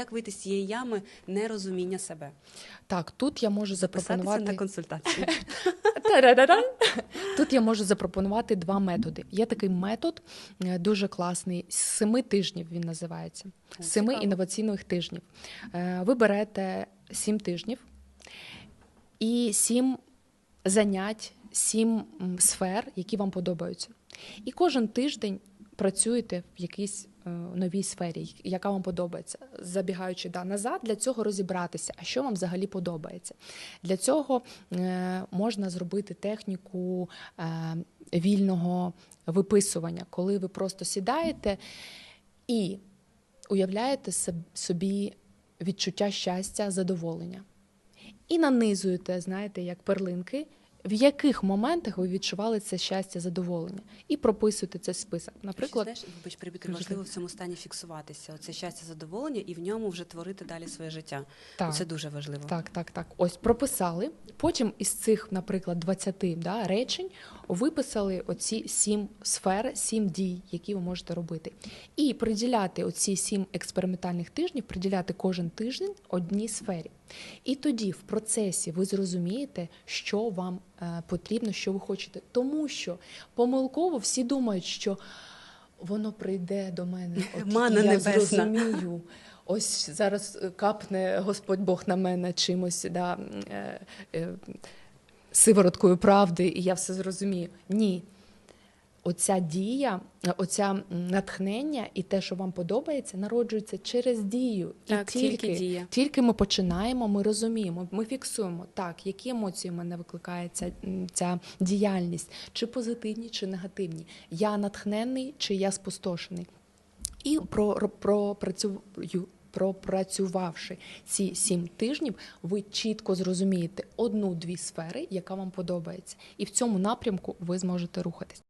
Як вийти з цієї ями нерозуміння себе? Так, тут я можу запропонувати на консультацію. Тут я можу запропонувати два методи. Є такий метод е, дуже класний, семи тижнів він називається. Семи інноваційних тижнів. Е, Ви берете сім тижнів і сім занять, сім сфер, які вам подобаються. І кожен тиждень працюєте в якійсь новій сфері, яка вам подобається. Забігаючи да, назад, для цього розібратися, а що вам взагалі подобається. Для цього е, можна зробити техніку е, вільного виписування, коли ви просто сідаєте і уявляєте собі відчуття щастя, задоволення. І нанизуєте, знаєте, як перлинки, в яких моментах ви відчували це щастя, задоволення, і прописуєте цей список. Наприклад, Наприклад, знаєш, вибач, Кажи. важливо в цьому стані фіксуватися. Оце щастя, задоволення, і в ньому вже творити далі своє життя. так, Це дуже важливо. так, так, так. Ось прописали. Потім із цих, наприклад, 20 да, речень виписали оці сім сфер, сім дій, які ви можете робити. І приділяти оці сім експериментальних тижнів, приділяти кожен тиждень одній сфері. І тоді в процесі ви зрозумієте, що вам е, потрібно, що ви хочете. Тому що помилково всі думають, що воно прийде до мене. От Манна я небесна. зрозумію. Ось зараз капне Господь Бог на мене чимось, да, е, е, сивороткою правди, і я все зрозумію. Ні. Оця дія, оця натхнення і те, що вам подобається, народжується через дію. Так, і тільки тільки, дія. тільки ми починаємо, ми розуміємо, ми фіксуємо так, які емоції в мене викликає ця, ця діяльність, чи позитивні, чи негативні. Я натхнений, чи я спустошений. І про, пропрацюю. Пропрацювавши ці сім тижнів, ви чітко зрозумієте одну-дві сфери, яка вам подобається, і в цьому напрямку ви зможете рухатись.